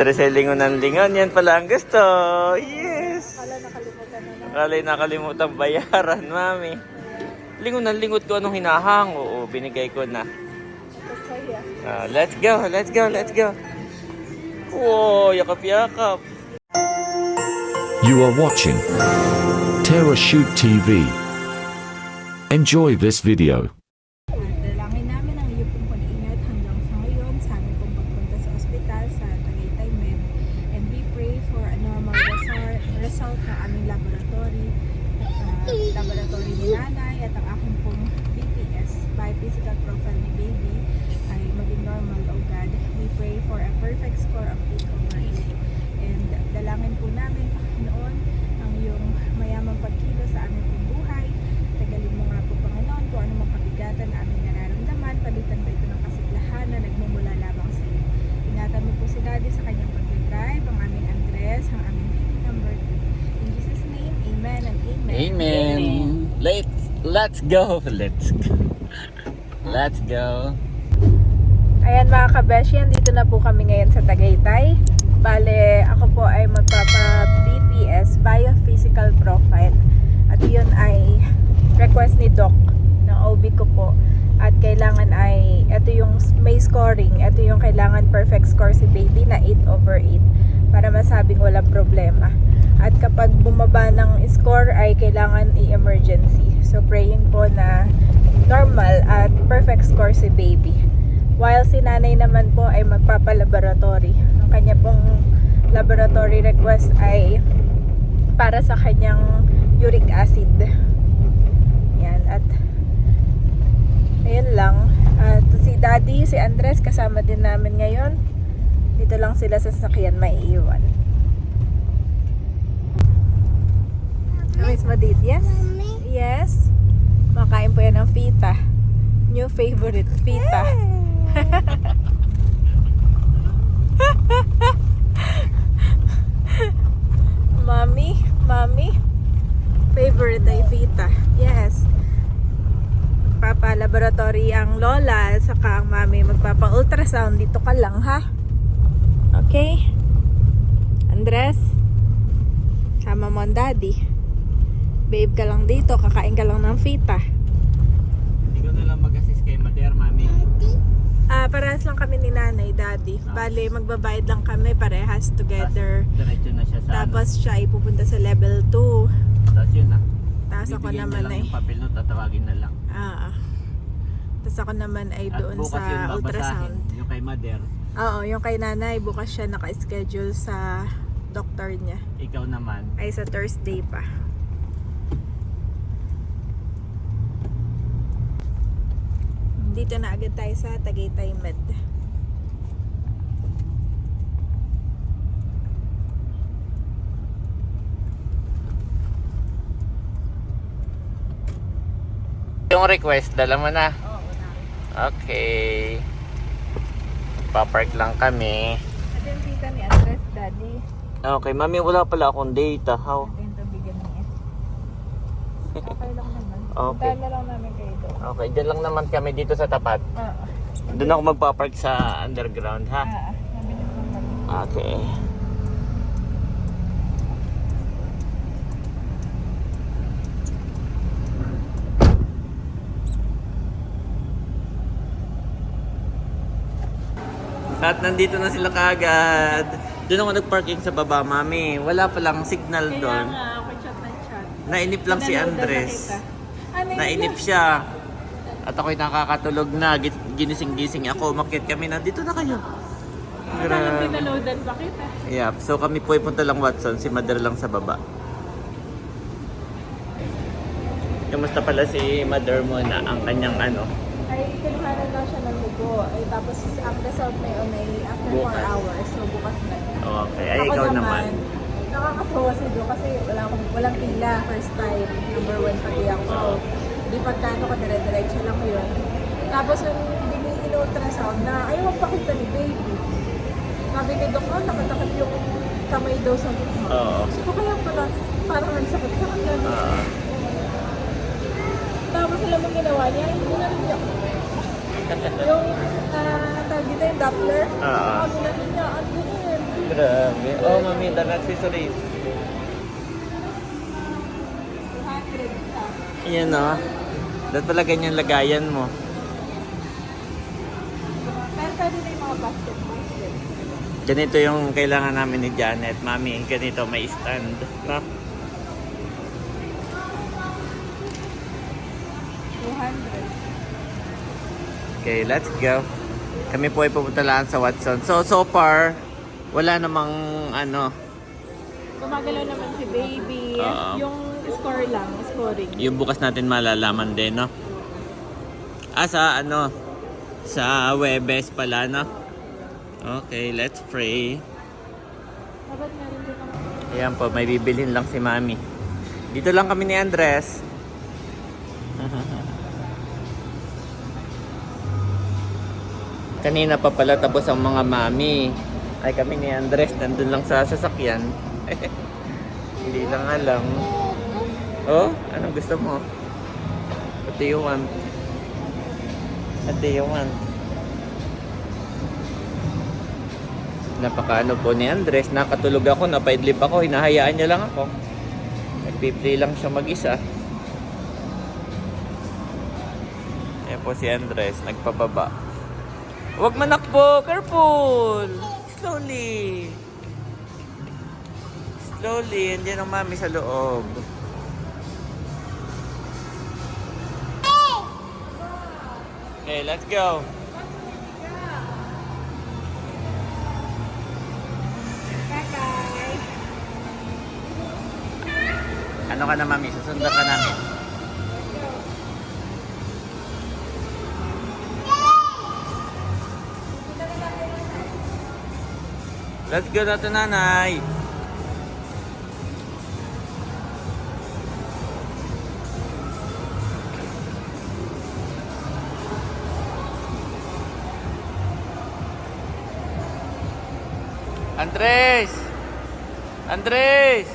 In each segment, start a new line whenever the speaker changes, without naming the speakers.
Lingon ng lingon, yan pala ang gusto. Yes!
Kala nakalimutan na.
Akala nakalimutan bayaran, mami. Lingon ng lingot ko anong hinahang. Oo, binigay ko na. Ah, let's go, let's go, let's go. Wow, yakap-yakap.
You are watching Terra Shoot TV. Enjoy this video.
Dalangin namin ang iyong pong pag-ingat hanggang sa ngayon sa aming pong pagpunta sa ospital sa Tagaytay Med. And we pray for a normal result, result ng aming laboratory at uh, laboratory ni nanay at ang aking pong BPS by physical profile ni baby ay maging normal, oh God. We pray for a perfect score of 8 over 8. And dalangin po namin, Panginoon, ang iyong mayamang pagkilo sa aming pong buhay. Tagalin mo nga po, Panginoon, kung ano mga kabigatan na aming nararamdaman. Palitan ba ito ng kasiglahan na nagmumula lamang sa iyo. Ingatan mo po si Daddy sa kanyang pag-drive, ang aming Andres, ang aming baby number 2. In Jesus' name, Amen and Amen.
Amen. Let's, let's go. Let's go. Let's go.
Ayan mga kabeshi, dito na po kami ngayon sa Tagaytay. Bale, ako po ay magpapa BPS Biophysical Profile. At yun ay request ni Doc ng OB ko po. At kailangan ay, ito yung may scoring. Ito yung kailangan perfect score si baby na 8 over 8 para masabing walang problema. At kapag bumaba ng score ay kailangan i-emergency. So praying po na normal at perfect score si baby. While si nanay naman po ay magpapalaboratory. Ang kanya pong laboratory request ay para sa kanyang uric acid. Yan. At ayun lang. At si daddy, si Andres, kasama din namin ngayon. Dito lang sila sa sasakyan may iwan. Miss mo dito? Yes? Yes. Makain po yan ng fita. New favorite, fita. Mommy, mommy, favorite ay Vita. Yes. Papa laboratory ang lola, saka ang mami magpapa-ultrasound. Dito ka lang, ha? Okay? Andres? Sama mo ang daddy. Babe ka lang dito, kakain ka lang ng.
Hindi ko na lang mag-assist kay Mader, mami.
Ah, parehas lang kami ni nanay, daddy. Bale, magbabayad lang kami parehas together.
Diretso na siya sa
Tapos siya ay pupunta sa level 2.
ano. Tapos yun na.
Tapos ako naman
lang
ay
papel no, tatawagin na lang.
ah. Tapos ako naman ay
At
doon
bukas
sa ultrasound.
yung kay Mader.
Oo, yung kay nanay bukas siya naka-schedule sa doktor niya.
Ikaw naman.
Ay sa Thursday pa. Dito na agad tayo sa Tagaytay Med.
Yung request, dala mo na.
Oo.
Okay. Papark lang kami.
At yung tita ni Andres, daddy.
Okay, mami, wala pala akong data. How?
Niya. Okay lang naman.
Okay.
Lang namin kayo doon.
Okay, dyan lang naman kami dito sa tapat.
Oo.
Doon ako magpapark sa underground, ha?
Ah, lang kami.
Okay. At nandito na sila kagad. Doon ako nagparking sa baba, mami. Wala palang signal
Kaya
doon.
nga, ako chat ng chat.
Nainip lang si
Pinanood na
Andres.
yun?
Nainip siya. At ako'y nakakatulog na. Gi- Ginising-gising ako. Umakyat kami na. Dito na kayo.
Parang
Grabe.
pinaloadan pa kita.
Yep. So kami po ay punta lang Watson. Si Mother lang sa baba. Kamusta pala si Mother mo na ang kanyang ano?
Ay, kinuhanan daw siya ng dugo. Ay, tapos ang result na yun ay after 4
Bukas.
hours. So, bukas na.
Okay. Ay, ikaw naman.
Nakakatawa si Do kasi wala akong, walang pila. First time. Number one pati ako. So, di pagkano ko dire-diretso lang yun. Tapos yung dini-ultrasound na ayaw magpakita ni baby. Sabi ni Doc, oh, nakatakot yung kamay daw sa mukha.
Oo.
So, kaya pala, parang nagsakit-sakit na.
Ah.
Tapos alam mo ginawa niya, hindi na rin niya. Yung, ah, tawag dito yung Doppler.
Ah.
Sabi na rin niya, ano yun?
Grabe. Oh, mami, dami accessories.
200 isa.
Yan o. Dapat pala ganyan lagayan mo.
Pero pwede na yung mga basketballs din.
Ganito yung kailangan namin ni Janet. Mami, ganito may stand. No? Okay, let's go. Kami po ay pupunta lang sa Watson. So, so far, wala namang ano,
Gumagalaw naman si baby.
Oo.
yung score lang, scoring.
yung bukas natin malalaman din, no? Ah, sa ano, sa Webes pala, no? Okay, let's pray.
Dapat meron din.
Ayan po, may bibilhin lang si Mami. Dito lang kami ni Andres. Kanina pa pala tapos ang mga mami. Ay kami ni Andres, nandun lang sa sasakyan. Hindi lang alam. Oh, anong gusto mo? What do you want? What do you want? Napaka ano po ni Andres, nakatulog ako, napaidlip ako, hinahayaan niya lang ako. Nagpi-play lang siya mag-isa. Ayan po si Andres, nagpababa. Huwag manakbo, careful! Slowly! Slowly, andyan ang mami sa loob. Okay, let's go. Ano ka na mami? Susundan ka namin. Let's go na to nanay. Andres! Andres!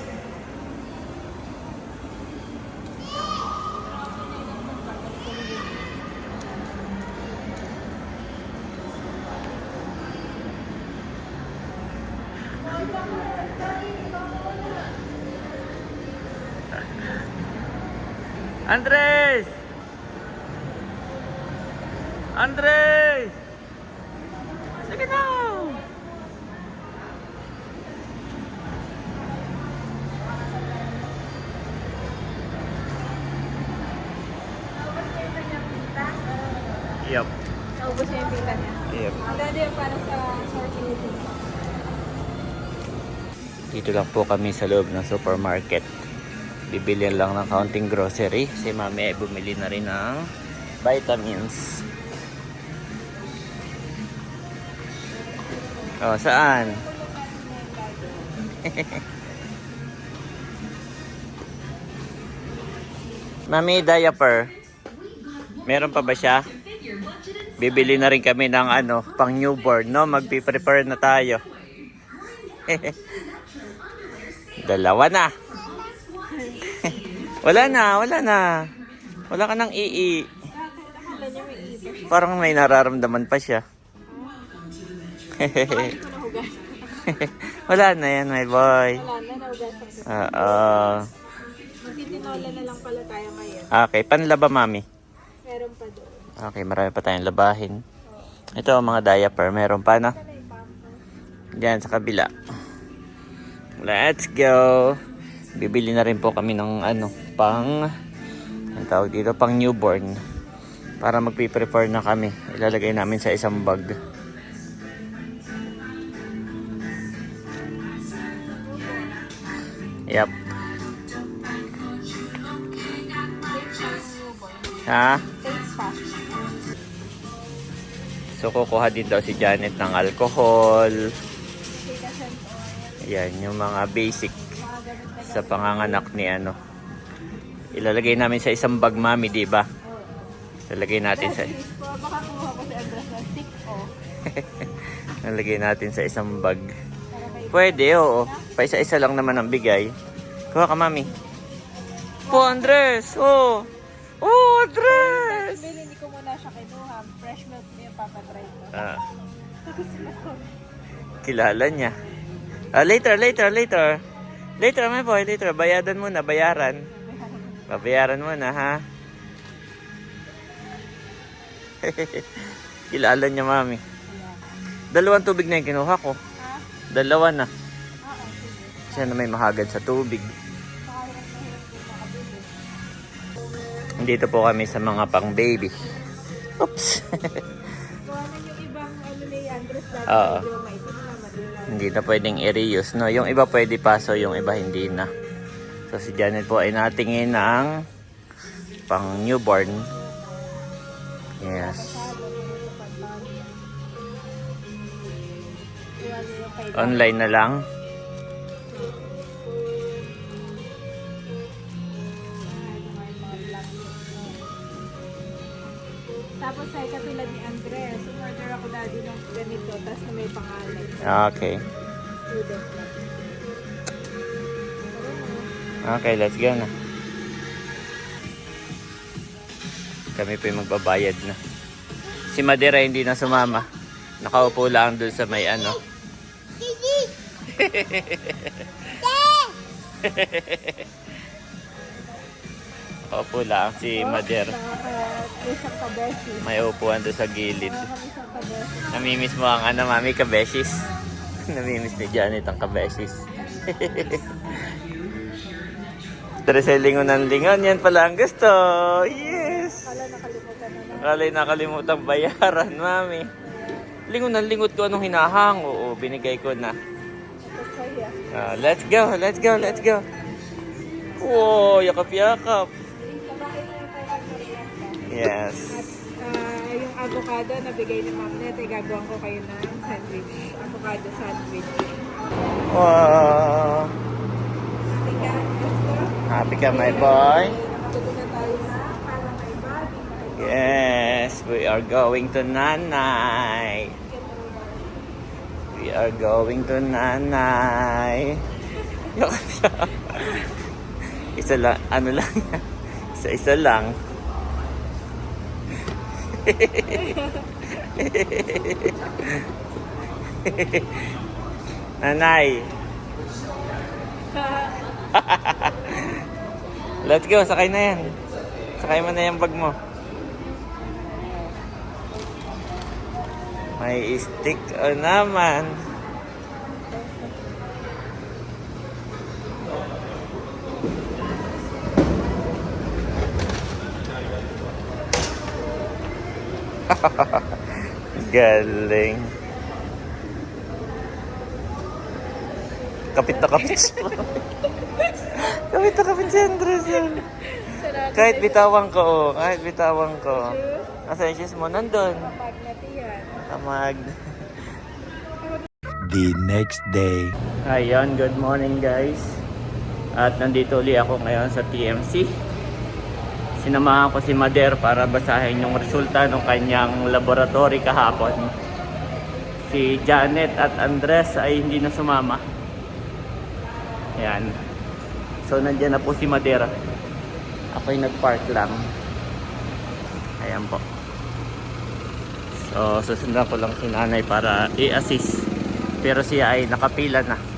Andres! Sige na!
Naubos niya yung kanyang pita.
Yup.
Naubos niya yung pita niya.
Yup.
Dati yung para sa sorting.
Dito lang po kami sa loob ng supermarket. Bibili lang ng counting grocery. Si mami ay bumili na rin ng vitamins. Oh, saan? Mami, diaper. Meron pa ba siya? Bibili na rin kami ng ano, pang newborn, no? Magpi-prepare na tayo. Dalawa na. wala na, wala na. Wala ka nang ii. Parang may nararamdaman pa siya. Wala na yan, my boy.
Wala na.
Oo.
Magtitinola na lang pala tayo ngayon.
okay, panlaba, mami.
Meron pa doon.
Okay, marami pa tayong labahin. Ito, mga diaper. Meron pa,
pampers.
Diyan sa kabila. Let's go. Bibili na rin po kami ng ano, pang ang tawag dito, pang newborn. Para magpi-prepare na kami. Ilalagay namin sa isang bag. Yep. Ha? So kukuha din daw si Janet ng alcohol. Yan, yung mga basic sa panganganak ni ano. Ilalagay namin sa isang bag, mami, di ba? Ilalagay natin sa
baka kuha ko ng stick o.
ilalagay natin sa isang bag. Pwede, oo. Pa isa-isa lang naman ang bigay. Kuha ka, mami. Po, Andres! Oh! Oh, Andres!
Niya papatry ko.
Ah, kilala niya. Ah, later, later, later. Later, my boy, later. Bayadan mo na, bayaran. Babayaran mo na, ha? Kilala niya, mami. Dalawang tubig na yung kinuha ko.
Ha?
Dalawa na. Siya na may mahagad sa tubig. Dito po kami sa mga pang baby. Oops.
Na yung ibang ano ni Andres dati.
Oo.
Maitim na madila.
hindi na pwedeng i-reuse, no? Yung iba pwede paso, yung iba hindi na. So si Janet po ay natingin ng pang newborn. Yes. Online na lang.
Tapos ay katulad ni pangalan.
Okay. Okay, let's go na. Kami po yung magbabayad na. Si Madera hindi na sumama. Nakaupo lang dun sa may ano. Nakaupo lang si Madera.
Nakaka-isang kabeshi.
May upuan doon sa gilid.
Nakaka-isang kabeshi.
Namimiss mo ang ano, mami, kabeshis. Namimiss ni Janet ang kabeshis. Tresel lingon ng lingon, yan pala ang gusto. Yes!
Kala nakalimutan na lang.
Nakalimutan bayaran, mami. Lingon ng lingot ko anong hinahang. Oo, binigay ko na. Ah, let's go, let's go, let's go. Wow, yakap-yakap. Yes.
At ah, yung avocado na bigay ni Ma'am Net, ay gagawin ko kayo ng sandwich. Avocado sandwich.
Wow.
Let's go.
Happy ka, my boy. Yes, we are going to Nanay. We are going to Nanay. isa lang, ano lang, isa-isa lang. Nanay. Let's go, sakay na yan. Sakay mo na yung bag mo. May stick o naman. Galing. Kapit na kapit siya. kapit na kapit si Andres yan. Kahit bitawan ko, oh. kahit bitawan ko. Asa yung shoes mo? Nandun.
Pag natiyan.
Tamag.
the next day.
Ayan, good morning guys. At nandito ulit ako ngayon sa TMC. Sinamahan ko si Mader para basahin yung resulta ng kanyang laboratory kahapon. Si Janet at Andres ay hindi na sumama. Ayan. So nandiyan na po si Mader. Ako'y nagpark lang. Ayan po. So susundan ko lang si nanay para i-assist. Pero siya ay nakapila na.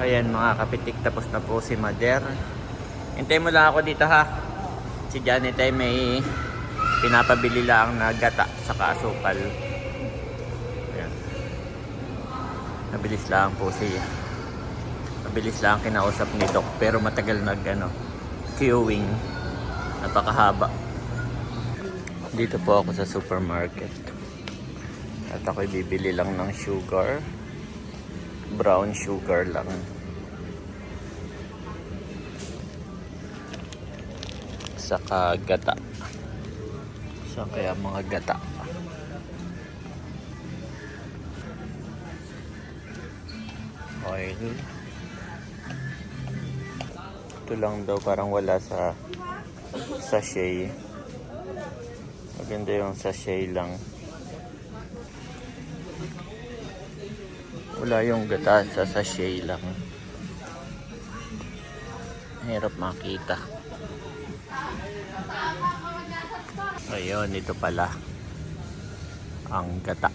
Ayan mga kapitik, tapos na po si Mader. Hintay mo lang ako dito ha. Si Janet ay may pinapabili lang na gata sa asukal. Ayan. Nabilis lang po siya. Mabilis lang kinausap ni Doc pero matagal nag ano, queuing. Napakahaba. Dito po ako sa supermarket. At ako'y bibili lang ng sugar. Brown sugar lang. Saka gata. So kaya mga gata. Oil. Ito lang daw parang wala sa sachet. Maganda yung sachet lang. Wala yung gata sa sachet lang. Hirap makita. Ayun, ito pala. Ang gata.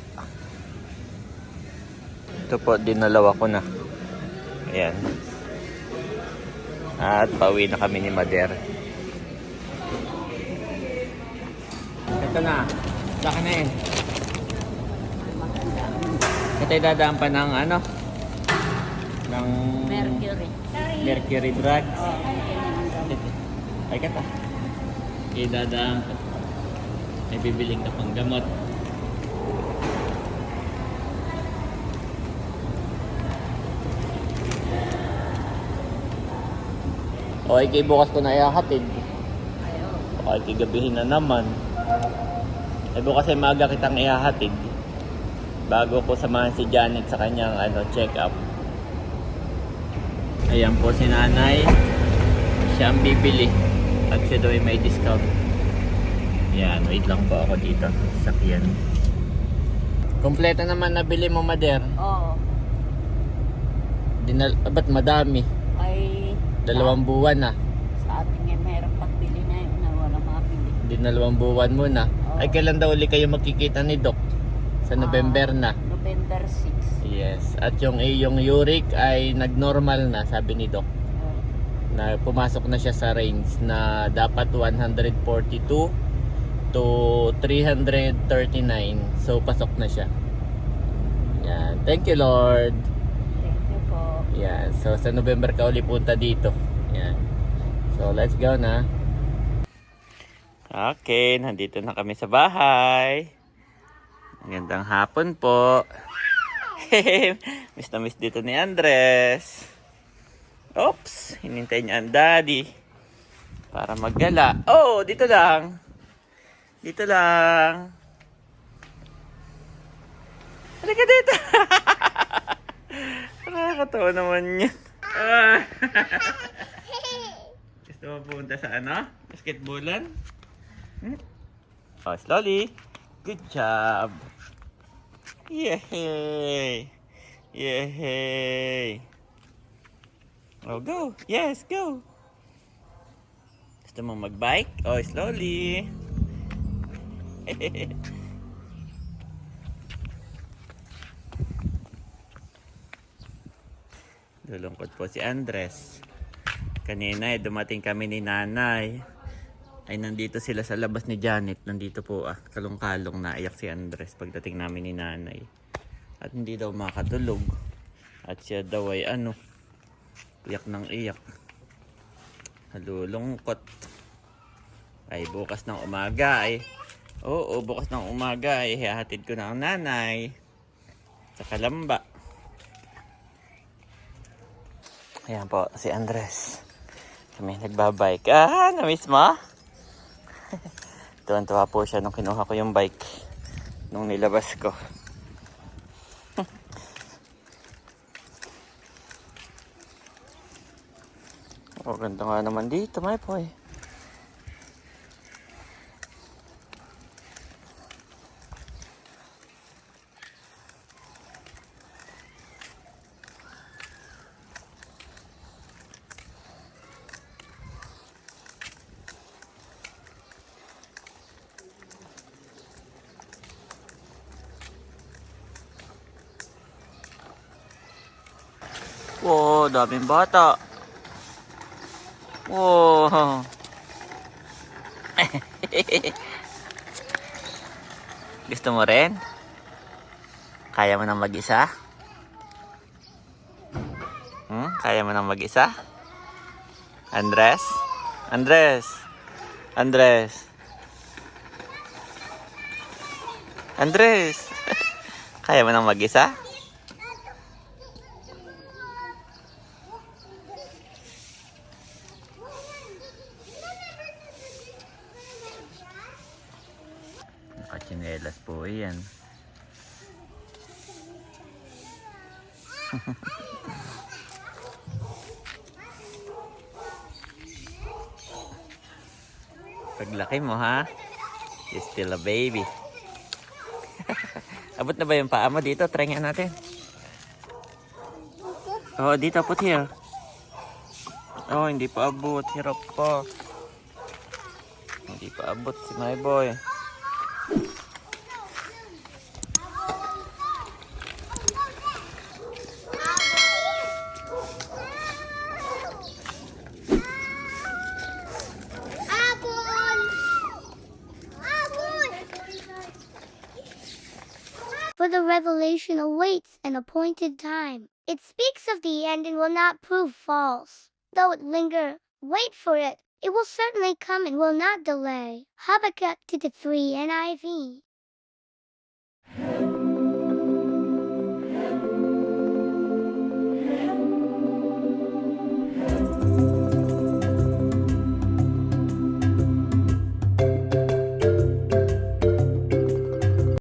Ito po, dinalawa ko na. Ayan. At pauwi na kami ni Mader. Ito na. Saka na eh. Ito ay dadaan pa ng ano? Ng
Mercury.
Mercury drugs. Ay kata. Idadaan pa. May bibiling ka pang gamot. O ay kay bukas ko na ihahatid. O ay kay gabihin na naman. Ay bukas ay maaga kitang ihahatid. Bago ko samahan si Janet sa kanyang ano, check-up. Ayan po si nanay. Siya ang bibili. At siya daw ay may discount. Yan, wait lang po ako dito. Sakyan. Kompleto naman nabili mo, Mader.
Oo.
Dinal ah, ba't madami?
Ay,
Dalawang buwan na.
sa ating ay mayroong pagbili na yun na wala mabili.
Dinalawang buwan mo na.
Oo.
Ay, kailan daw uli kayo makikita ni Doc? Sa November
Ah,
na.
November 6.
Yes. At yung yung uric ay nagnormal na, sabi ni Doc.
Oo.
na pumasok na siya sa range na dapat 142 to 339. So, pasok na siya. Yan. Thank you, Lord.
Thank you po.
Yan. So, sa November ka uli punta dito. Yan. So, let's go na. Okay, nandito na kami sa bahay. Magandang hapon po. miss na miss dito ni Andres. Oops, hinintay niya ang daddy. Para maggala. Oh, dito lang. Dito lang. Halika dito. Nakakatawa naman yan. Gusto mo pumunta sa ano? Basketballan? Hmm? Oh, slowly. Good job. Yay! Yay! Oh, go. Yes, go. Gusto mo mag-bike? Oh, slowly. Lulungkot po si Andres. Kanina eh, dumating kami ni nanay. Ay, nandito sila sa labas ni Janet. Nandito po ah, kalong-kalong naiyak si Andres pagdating namin ni nanay. At hindi daw makatulog. At siya daw ay ano, iyak ng iyak. Halulungkot. Ay, bukas ng umaga ay, oo, bukas ng umaga ay hahatid ko na ang nanay sa Kalamba. Ayan po, si Andres. Kami nagbabike. Ah, na-miss mo? Tuwan-tuwa po siya nung kinuha ko yung bike. Nung nilabas ko. oh, ganda nga naman dito, my boy. Wow, daming bata. Wow. Gusto mo rin? Kaya mo nang mag-isa? Hmm? Kaya mo nang mag-isa? Andres? Andres? Andres? Andres? Kaya mo nang mag-isa? Nakachinelas po yan. Paglaki mo ha, you're still a baby. Abot na ba yung paa mo dito? Try nga natin. Oh, dito, put here. Oh, hindi pa abot. Hirap pa. Hindi pa abot si my boy.
Revelation awaits an appointed time. It speaks of the end and will not prove false. Though it linger, wait for it. It will certainly come and will not delay. Habakkuk to the 3 NIV.